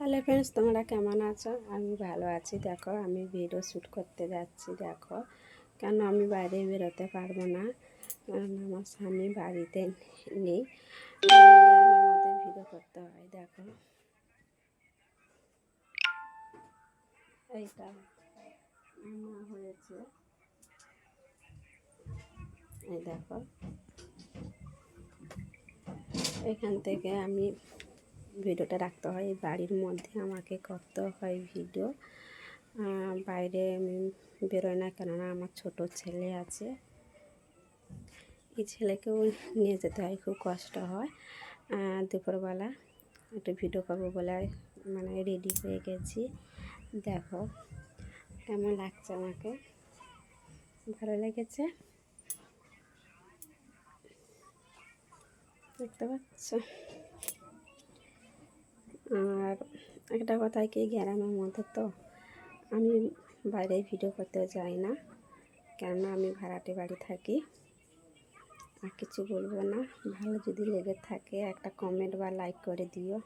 Hello friends তোমরা কেমন আছো? আমি ভালো আছি। দেখো, আমি ভিডিও শ্যুট করতে যাচ্ছি, দেখো। কেন আমি বাইরে বেরোতে পারব না? কারণ আমার স্বামী বাড়িতে নেই। মধ্যে ভিডিও করতে হয়, দেখো। এইটা হয়েছে। এই দেখো। এখান থেকে আমি ভিডিওটা রাখতে হয় বাড়ির মধ্যে আমাকে করতে হয় ভিডিও। বাইরে আমি বেরোয় না, কেননা আমার ছোট ছেলে আছে। এই ছেলেকেও নিয়ে যেতে হয়, খুব কষ্ট হয়। দুপুরবেলা একটু ভিডিও করব বলে মানে রেডি হয়ে গেছি। দেখো কেমন লাগছে আমাকে? ভালো লেগেছে? দেখতে পাচ্ছ? একটা কথা কি, গ্রামের মধ্যে তো আমি বাইরে ভিডিও করতে যাই না। কেননা আমি ভাড়াটে বাড়ি থাকি। আর কিছু বলব না, ভালো যদি লেগে থাকে একটা কমেন্ট বা লাইক করে দিও।